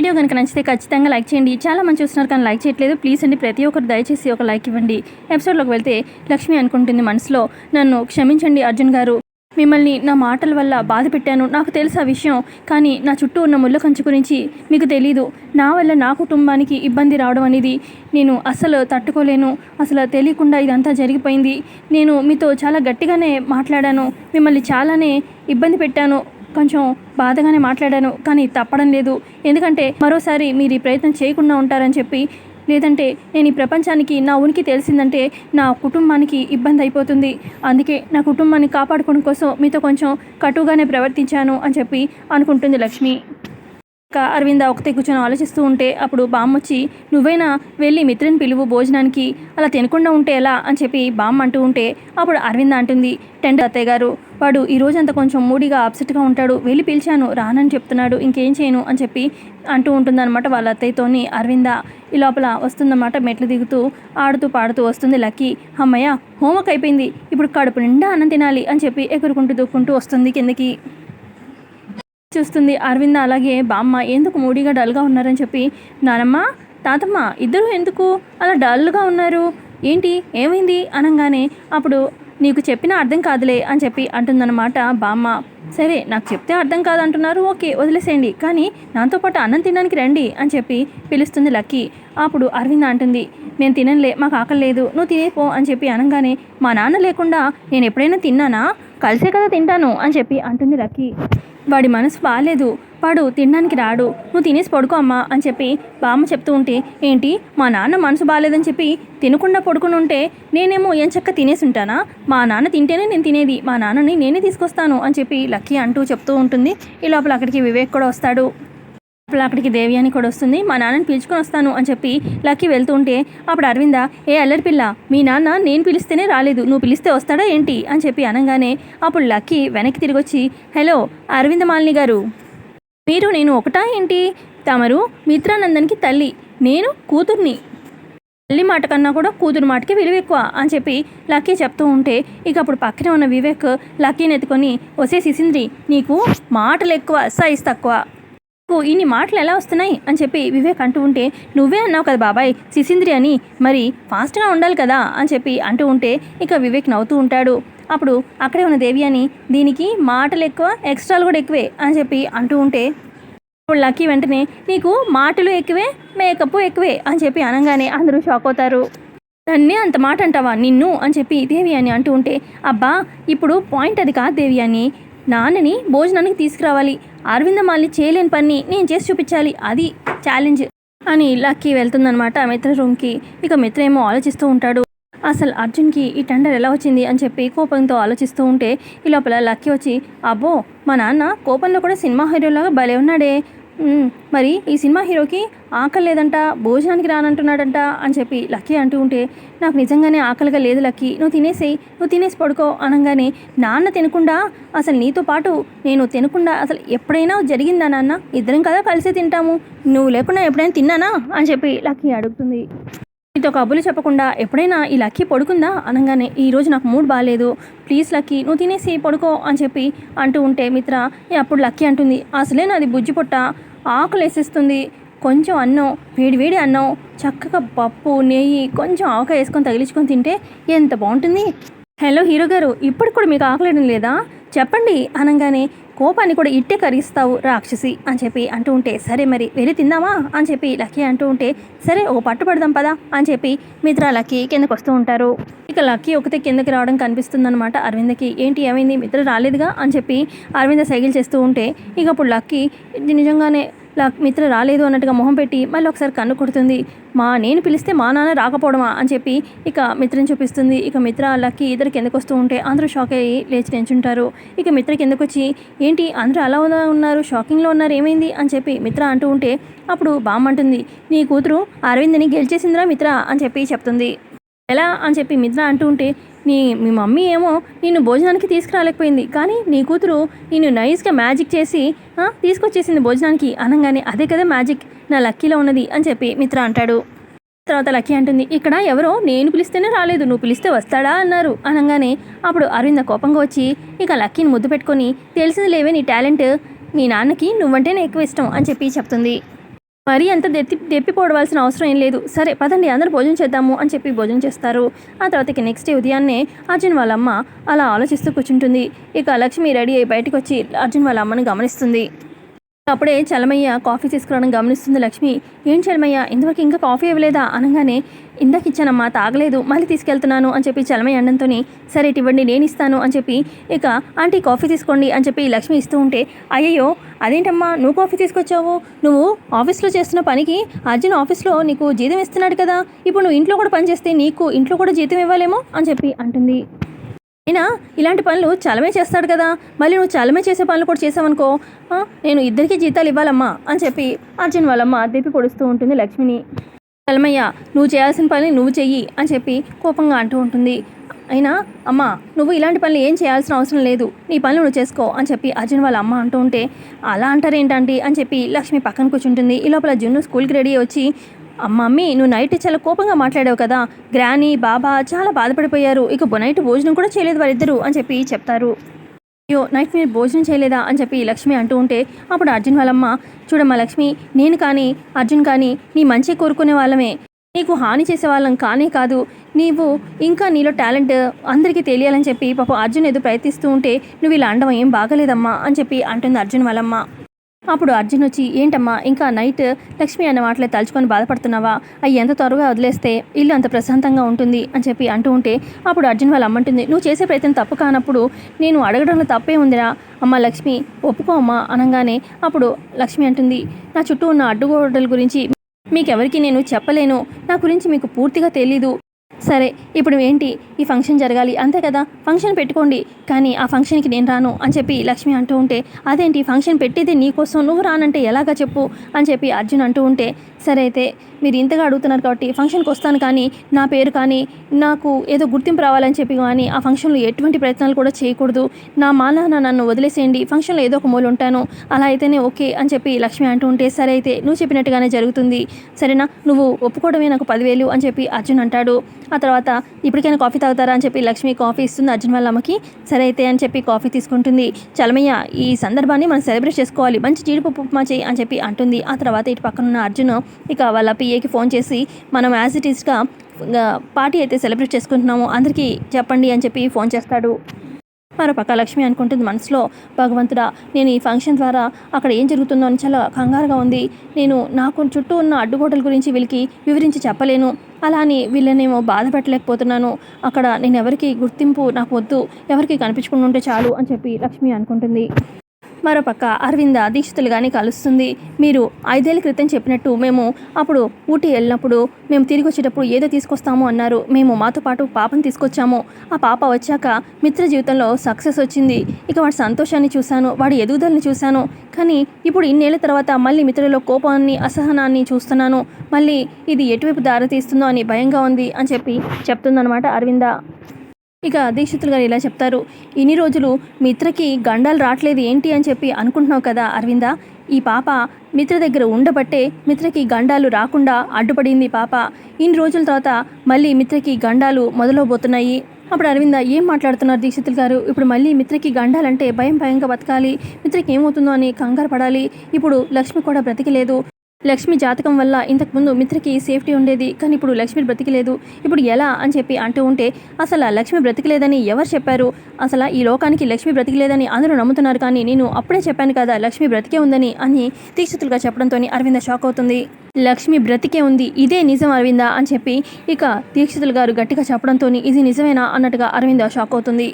Video కనుక నచ్చితే ఖచ్చితంగా లైక్ చేయండి. చాలా మంది చూస్తున్నారు కానీ లైక్ చేయట్లేదు. ప్లీజ్ అండి ప్రతి ఒక్కరు దయచేసి ఒక లైక్ ఇవ్వండి. ఎపిసోడ్లోకి వెళ్తే లక్ష్మి అనుకుంటుంది మనసులో నన్ను క్షమించండి అర్జున్ గారు. మిమ్మల్ని నా మాటల వల్ల బాధ పెట్టాను. నాకు తెలుసు ఆ విషయం కానీ నా చుట్టూ ఉన్న ముళ్ళ కంచు గురించి మీకు తెలీదు. నా వల్ల నా కుటుంబానికి ఇబ్బంది రావడం అనేది నేను అసలు తట్టుకోలేను. అసలు తెలియకుండా ఇదంతా జరిగిపోయింది. నేను మీతో చాలా గట్టిగానే మాట్లాడాను. మిమ్మల్ని చాలానే ఇబ్బంది పెట్టాను. కొంచెం బాధగానే మాట్లాడాను కానీ తప్పడం లేదు. ఎందుకంటే మరోసారి మీరు ఈ ప్రయత్నం చేయకుండా ఉంటారని చెప్పి లేదంటే నేను ఈ ప్రపంచానికి నా ఉనికి తెలిసిందంటే నా కుటుంబానికి ఇబ్బంది అయిపోతుంది. అందుకే నా కుటుంబాన్ని కాపాడుకోవడం కోసం మీతో కొంచెం కటుగానే ప్రవర్తించాను అని చెప్పి అనుకుంటుంది లక్ష్మి. ఇంకా అరవింద ఒకతే కూర్చొని ఆలోచిస్తూ ఉంటే అప్పుడు బామ్మ వచ్చి నువ్వైనా వెళ్ళి మిత్రుని పిలువు భోజనానికి? అలా తినకుండా ఉంటే ఎలా? అని చెప్పి బామ్మ అంటూ ఉంటే అప్పుడు అరవింద అంటుంది టెండర్ అత్తయ్య గారు వాడు ఈ రోజంతా కొంచెం మూడిగా అప్సెట్గా ఉంటాడు. వెళ్ళి పిలిచాను రానని చెప్తున్నాడు. ఇంకేం చేయను? అని చెప్పి అంటూ ఉంటుందన్నమాట వాళ్ళ అత్తయ్యతోని అరవింద. ఈ లోపల వస్తుందన్నమాట మెట్లు దిగుతూ ఆడుతూ పాడుతూ వస్తుంది లక్కీ. అమ్మయ్య హోంవర్క్ అయిపోయింది. ఇప్పుడు కడుపు నిండా అన్నం తినాలి అని చెప్పి ఎగురుకుంటూ దూక్కుంటూ వస్తుంది కిందకి. చూస్తుంది. అరవింద అలాగే బామ్మ ఎందుకు మూడీగా డల్గా ఉన్నారని చెప్పి నానమ్మ తాతమ్మ ఇద్దరు ఎందుకు అలా డల్గా ఉన్నారు? ఏంటి ఏమైంది? అనగానే అప్పుడు నీకు చెప్పిన అర్థం కాదులే అని చెప్పి అంటుందన్నమాట బామ్మ. సరే నాకు చెప్తే అర్థం కాదు అంటున్నారు ఓకే వదిలేసేయండి కానీ నాతో పాటు అన్నం తినడానికి రండి అని చెప్పి పిలుస్తుంది లక్కీ. అప్పుడు అరవింద అంటుంది నేను తినలే మాకు ఆకలి లేదు నువ్వు తినేపో అని చెప్పి అనగానే మా నాన్న లేకుండా నేను ఎప్పుడైనా తిన్నానా? కలిసే కదా తింటాను అని చెప్పి అంటుంది లక్కీ. వాడి మనసు బాగాలేదు వాడు తినడానికి రాడు. నువ్వు తినేసి పడుకో అమ్మా అని చెప్పి బామ్మ చెప్తూ ఉంటే ఏంటి? మా నాన్న మనసు బాగాలేదని చెప్పి తినకుండా పడుకుని ఉంటే నేనేమో ఏం చక్క తినేసి ఉంటానా? మా నాన్న తింటేనే నేను తినేది. మా నాన్నని నేనే తీసుకొస్తాను అని చెప్పి లక్కీ అంటూ చెప్తూ ఉంటుంది. ఈ లోపల అక్కడికి వివేక్ కూడా వస్తాడు. అప్పుడు అక్కడికి దేవి అని కూడా వస్తుంది. మా నాన్నని పిలుచుకొని వస్తాను అని చెప్పి లక్కీ వెళ్తుంటే అప్పుడు అరవింద ఏ అల్లరి పిల్ల మీ నాన్న నేను పిలిస్తేనే రాలేదు నువ్వు పిలిస్తే వస్తాడా ఏంటి? అని చెప్పి అనగానే అప్పుడు లక్కీ వెనక్కి తిరిగి వచ్చి హలో అరవింద మాలిని గారు మీరు నేను ఒకటా ఏంటి? తమరు మిత్రానందన్కి తల్లి నేను కూతుర్ని. తల్లి మాట కన్నా కూడా కూతురు మాటకి విలువ ఎక్కువ అని చెప్పి లక్కీ చెప్తూ ఉంటే ఇక అప్పుడు పక్కనే ఉన్న వివేక్ లక్కీని ఎత్తుకొని వసే సిసింద్రి నీకు మాటలు ఎక్కువ సైజ్ తక్కువ. నీకు ఇన్ని మాటలు ఎలా వస్తున్నాయి? అని చెప్పి వివేక్ అంటూ ఉంటే నువ్వే అన్నావు కదా బాబాయ్ సిసింద్రి అని. మరి ఫాస్ట్గా ఉండాలి కదా? అని చెప్పి అంటూ ఉంటే ఇక వివేక్ నవ్వుతూ ఉంటాడు. అప్పుడు అక్కడే ఉన్న దేవి అని దీనికి మాటలు ఎక్కువ ఎక్స్ట్రాలు కూడా ఎక్కువే. అని చెప్పి అంటూ ఉంటే ఇప్పుడు లక్కీ వెంటనే నీకు మాటలు ఎక్కువే మేకప్ ఎక్కువే. అని చెప్పి అనగానే అందరూ షాక్ అవుతారు. నన్నే అంత మాట అంటావా నిన్ను? అని చెప్పి దేవి అని అంటూ ఉంటే అబ్బా ఇప్పుడు పాయింట్ అది కాదు దేవి అని. నాన్నని భోజనానికి తీసుకురావాలి. అరవిందమాలి చేయలేని పని నేను చేసి చూపించాలి. అది ఛాలెంజ్ అని లక్కీ వెళ్తుందనమాట మిత్ర రూమ్కి. ఇక మిత్ర ఏమో ఆలోచిస్తూ ఉంటాడు. అసలు అర్జున్కి ఈ టెండర్ ఎలా వచ్చింది అని చెప్పి కోపంతో ఆలోచిస్తూ ఉంటే ఈ లోపల లక్కీ వచ్చి అబ్బో మా నాన్న కోపంలో కూడా సినిమా హీరోలాగా భలే ఉన్నాడే. మరి ఈ సినిమా హీరోకి ఆకలి లేదంట భోజనానికి రానంటున్నాడంట అని చెప్పి లక్కీ అంటూ ఉంటే నాకు నిజంగానే ఆకలిగా లేదు లక్కీ నువ్వు తినేసేయి నువ్వు తినేసి పడుకో అనగానే నాన్న తినకుండా అసలు నీతో పాటు నేను తినకుండా అసలు ఎప్పుడైనా జరిగిందా నాన్న? ఇద్దరం కదా కలిసి తింటాము నువ్వు లేకుండా ఎప్పుడైనా తిన్నానా? అని చెప్పి లక్కీ అడుగుతుంది. నీతో కబులు చెప్పకుండా ఎప్పుడైనా ఈ లక్కీ పడుకుందా? అనగానే ఈరోజు నాకు మూడ్ బాగాలేదు ప్లీజ్ లక్కీ నువ్వు తినేసి పడుకో అని చెప్పి అంటూ ఉంటే మిత్ర అప్పుడు లక్కీ అంటుంది అసలే నాది బుజ్జి పొట్ట ఆకులు వేసేస్తుంది. కొంచెం అన్నం వేడి వేడి అన్నం చక్కగా పప్పు నెయ్యి కొంచెం ఆవకాయ వేసుకొని తగిలించుకొని తింటే ఎంత బాగుంటుంది? హలో హీరో గారు ఇప్పుడు కూడా మీకు ఆకలేయడం లేదా? చెప్పండి. అనగానే కోపాన్ని కూడా ఇట్టే కరిగిస్తావు రాక్షసి అని చెప్పి అంటూ ఉంటే సరే మరి వెళ్ళి తిందామా? అని చెప్పి లక్కీ అంటూ ఉంటే సరే ఒక పట్టు పడదాం పదా అని చెప్పి మిత్ర లక్కీ కిందకు వస్తూ ఉంటారు. ఇక లక్కీ ఒకతే కిందకి రావడం కనిపిస్తుందన్నమాట. అరవిందకి ఏంటి ఏమైంది మిత్ర రాలేదుగా? అని చెప్పి అరవింద సైకిల్ చేస్తూ ఉంటే ఇక అప్పుడు లక్కీ ఇది నిజంగానే మిత్ర రాలేదు అన్నట్టుగా మొహం పెట్టి మళ్ళీ ఒకసారి కన్ను కొడుతుంది. మా నేను పిలిస్తే మా నాన్న రాకపోవడమా అని చెప్పి ఇక మిత్రని చూపిస్తుంది. ఇక మిత్ర లక్కి ఇద్దరు కిందకు వస్తూ ఉంటే అందరూ షాక్ అయ్యి లేచి నించుంటారు ఇక మిత్ర కిందకు వచ్చి ఏంటి అందరూ అలా ఉన్నారు షాకింగ్లో ఉన్నారు ఏమైంది? అని చెప్పి మిత్ర అంటూ ఉంటే అప్పుడు బామ్మంటుంది నీ కూతురు అరవింద్ని గెలిచేసిందిరా మిత్ర అని చెప్పి చెప్తుంది. ఎలా అని చెప్పి మిత్ర అంటూ ఉంటే నీ మీ మమ్మీ ఏమో నిన్ను భోజనానికి తీసుకురాలేకపోయింది. కానీ నీ కూతురు నిన్ను నైస్గా మ్యాజిక్ చేసి తీసుకొచ్చేసింది భోజనానికి. అనగానే అదే కదా మ్యాజిక్ నా లక్కీలో ఉన్నది అని చెప్పి మిత్ర అంటాడు. తర్వాత లక్కీ అంటుంది ఇక్కడ ఎవరో నేను పిలిస్తేనే రాలేదు నువ్వు పిలిస్తే వస్తాడా? అన్నారు. అనగానే అప్పుడు అరవింద కోపంగా వచ్చి ఇక లక్కీని ముద్దు పెట్టుకొని తెలిసింది లేవే నీ టాలెంట్ మీ నాన్నకి నువ్వంటేనే ఎక్కువ ఇష్టం అని చెప్పి చెప్తుంది. మరీ అంత దెత్తి దెప్పిపోవలసిన అవసరం ఏం లేదు. సరే పదండి అందరూ భోజనం చేద్దాము అని చెప్పి భోజనం చేస్తారు. ఆ తర్వాత నెక్స్ట్ డే ఉదయాన్నే అర్జున్ వాళ్ళ అమ్మ అలా ఆలోచిస్తూ కూర్చుంటుంది. ఇక లక్ష్మి రెడీ అయ్యి బయటకు వచ్చి అర్జున్ వాళ్ళ అమ్మని గమనిస్తుంది. అప్పుడే చలమయ్య కాఫీ తీసుకురావడం గమనిస్తుంది లక్ష్మి. ఏం చలమయ్య? ఇంతవరకు ఇంకా కాఫీ ఇవ్వలేదా? అనగానే ఇందాక ఇచ్చానమ్మా తాగలేదు. మళ్ళీ తీసుకెళ్తున్నాను అని చెప్పి చలమయ్య అనడంతో సరే ఇటు ఇవ్వండి నేను ఇస్తాను అని చెప్పి ఇక ఆంటీ కాఫీ తీసుకోండి అని చెప్పి లక్ష్మి ఇస్తూ ఉంటే అయ్యయ్యో అదేంటమ్మా? నువ్వు కాఫీ తీసుకొచ్చావు? నువ్వు ఆఫీస్లో చేస్తున్న పనికి అర్జున్ ఆఫీస్లో నీకు జీతం ఇస్తున్నాడు కదా. ఇప్పుడు నువ్వు ఇంట్లో కూడా పని చేస్తే నీకు ఇంట్లో కూడా జీతం ఇవ్వాలేమో అని చెప్పి అంటుంది. అయినా ఇలాంటి పనులు చలమే చేస్తాడు కదా. మళ్ళీ నువ్వు చలమే చేసే పనులు కూడా చేసావనుకో. నేను ఇద్దరికి జీతాలు ఇవ్వాలమ్మా అని చెప్పి అర్జున్ వాళ్ళమ్మ దెప్పి పొడుస్తూ ఉంటుంది లక్ష్మిని. చలమయ్య నువ్వు చేయాల్సిన పని నువ్వు చెయ్యి అని చెప్పి కోపంగా అంటూ ఉంటుంది. అయినా అమ్మ నువ్వు ఇలాంటి పనులు ఏం చేయాల్సిన అవసరం లేదు. నీ పనులు నువ్వు చేసుకో అని చెప్పి అర్జున్ వాళ్ళ అమ్మ అంటూ ఉంటే అలా అంటారేంటండి అని చెప్పి లక్ష్మి పక్కన కూర్చుంటుంది. ఈ లోపల జున్ను స్కూల్కి రెడీ వచ్చి మమ్మీ నువ్వు నైట్ చాలా కోపంగా మాట్లాడావు కదా. గ్రానీ బాబా చాలా బాధపడిపోయారు. ఇక నైట్ భోజనం కూడా చేయలేదు వాళ్ళిద్దరూ అని చెప్పి చెప్తారు. అయ్యో నైట్ మీరు భోజనం చేయలేదా అని చెప్పి లక్ష్మి అంటూ ఉంటే అప్పుడు అర్జున్ వాళ్ళమ్మ చూడమ్మా లక్ష్మి నేను కానీ అర్జున్ కానీ నీ మంచి కోరుకునే వాళ్ళమే. నీకు హాని చేసే వాళ్ళం కానే కాదు. నీవు ఇంకా నీలో టాలెంట్ అందరికీ తెలియాలని చెప్పి పాప అర్జున్ ఏదో ప్రయత్నిస్తూ ఉంటే నువ్వు ఇలా అండం ఏం బాగలేదమ్మా అని చెప్పి అంటుంది అర్జున్ వాళ్ళమ్మ. అప్పుడు అర్జున్ వచ్చి ఏంటమ్మా ఇంకా నైట్ లక్ష్మి అన్న మాటలే తలుచుకొని బాధపడుతున్నావా? అవి ఎంత త్వరగా వదిలేస్తే ఇల్లు అంత ప్రశాంతంగా ఉంటుంది? అని చెప్పి అంటూ ఉంటే అప్పుడు అర్జున్ వాళ్ళ అమ్మంటుంది నువ్వు చేసే ప్రయత్నం తప్పు కానప్పుడు నేను అడగడంలో తప్పే ఉందిరా. అమ్మ లక్ష్మి ఒప్పుకో అమ్మా అనగానే అప్పుడు లక్ష్మి అంటుంది నా చుట్టూ ఉన్న అడ్డుగోడల గురించి మీకెవరికి నేను చెప్పలేను. నా గురించి మీకు పూర్తిగా తెలీదు. సరే ఇప్పుడు ఏంటి? ఈ ఫంక్షన్ జరగాలి. అంతే కదా? ఫంక్షన్ పెట్టుకోండి. కానీ ఆ ఫంక్షన్కి నేను రాను అని చెప్పి లక్ష్మి అంటూ ఉంటే అదేంటి? ఫంక్షన్ పెట్టేది నీకోసం నువ్వు రానంటే ఎలాగా చెప్పు? అని చెప్పి అర్జున్ అంటూ ఉంటే సరే అయితే మీరు ఇంతగా అడుగుతున్నారు కాబట్టి ఫంక్షన్కి వస్తాను కానీ నా పేరు కానీ నాకు ఏదో గుర్తింపు రావాలని చెప్పి కానీ ఆ ఫంక్షన్లో ఎటువంటి ప్రయత్నాలు కూడా చేయకూడదు. నా మానాన నన్ను వదిలేసేయండి. ఫంక్షన్లో ఏదో ఒక మూల ఉంటాను. అలా అయితేనే ఓకే అని చెప్పి లక్ష్మి అంటూ ఉంటే సరే అయితే నువ్వు చెప్పినట్టుగానే జరుగుతుంది. సరేనా? నువ్వు ఒప్పుకోవడమే నాకు పదివేలు అని చెప్పి అర్జున్ అంటాడు. ఆ తర్వాత ఇప్పటికైనా కాఫీ తాగుతారా అని చెప్పి లక్ష్మి కాఫీ ఇస్తుంది అర్జున్ వాళ్ళ అమ్మకి. సరే అయితే అని చెప్పి కాఫీ తీసుకుంటుంది. చలమయ్య ఈ సందర్భాన్ని మనం సెలబ్రేట్ చేసుకోవాలి. మంచి జీడిపప్పు ఉప్మా చేయి అని చెప్పి అంటుంది. ఆ తర్వాత ఇటు పక్కన ఉన్న అర్జున్ ఇక వాళ్ళ పిఏకి ఫోన్ చేసి మనం యాజ్ ఇట్ ఈస్గా పార్టీ అయితే సెలబ్రేట్ చేసుకుంటున్నాము. అందరికీ చెప్పండి అని చెప్పి ఫోన్ చేస్తాడు. మరోపక్క లక్ష్మి అనుకుంటుంది మనసులో భగవంతుడా నేను ఈ ఫంక్షన్ ద్వారా అక్కడ ఏం జరుగుతుందో అని చాలా కంగారుగా ఉంది. నేను నాకు చుట్టూ ఉన్న అడ్డుగోడల గురించి వీళ్ళకి వివరించి చెప్పలేను. అలా అని వీళ్ళనేమో బాధ పెట్టలేకపోతున్నాను అక్కడ నేను ఎవరికి గుర్తింపు నాకు వద్దు. ఎవరికి కనిపించకుండా ఉంటే చాలు అని చెప్పి లక్ష్మి అనుకుంటుంది. మరోపక్క అరవింద దీక్షితులు కానీ కలుస్తుంది. మీరు ఐదేళ్ళ క్రితం చెప్పినట్టు మేము అప్పుడు ఊటీ వెళ్ళినప్పుడు మేము తిరిగి వచ్చేటప్పుడు ఏదో తీసుకొస్తాము అన్నారు. మేము మాతో పాటు పాపను తీసుకొచ్చాము. ఆ పాప వచ్చాక మిత్ర జీవితంలో సక్సెస్ వచ్చింది. ఇక వాడి సంతోషాన్ని చూశాను వాడి ఎదుగుదలని చూశాను. కానీ ఇప్పుడు ఇన్నేళ్ళ తర్వాత మళ్ళీ మిత్రులలో కోపాన్ని అసహనాన్ని చూస్తున్నాను. మళ్ళీ ఇది ఎటువైపు దారితీస్తుందో అని భయంగా ఉంది అని చెప్పి చెప్తుందనమాట అరవింద. ఇక దీక్షితులు గారు ఇలా చెప్తారు ఇన్ని రోజులు మిత్రకి గండాలు రావట్లేదు ఏంటి అని చెప్పి అనుకుంటున్నావు కదా అరవింద? ఈ పాప మిత్ర దగ్గర ఉండబట్టే మిత్రకి గండాలు రాకుండా అడ్డుపడింది పాప. ఇన్ని రోజుల తర్వాత మళ్ళీ మిత్రకి గండాలు మొదలవబోతున్నాయి. అప్పుడు అరవింద ఏం మాట్లాడుతున్నారు దీక్షితులు గారు? ఇప్పుడు మళ్ళీ మిత్రకి గండాలంటే భయం భయంగా బతకాలి. మిత్రకి ఏమవుతుందో అని కంగారు పడాలి. ఇప్పుడు లక్ష్మి కూడా బ్రతికలేదు. లక్ష్మి జాతకం వల్ల ఇంతకుముందు మిత్రకి సేఫ్టీ ఉండేది కానీ ఇప్పుడు లక్ష్మి బ్రతికలేదు. ఇప్పుడు ఎలా అని చెప్పి అంటూ ఉంటే అసలు లక్ష్మి బ్రతికలేదని ఎవరు చెప్పారు? అసలు ఈ లోకానికి లక్ష్మి బ్రతికలేదని అందరూ నమ్ముతున్నారు కానీ నేను అప్పుడే చెప్పాను కదా లక్ష్మి బ్రతికే ఉందని అని దీక్షితులుగా చెప్పడంతో అరవింద షాక్ అవుతుంది. లక్ష్మి బ్రతికే ఉంది ఇదే నిజం అరవింద అని చెప్పి ఇక దీక్షితులు గారు గట్టిగా చెప్పడంతో ఇది నిజమేనా అన్నట్టుగా అరవింద షాక్ అవుతుంది.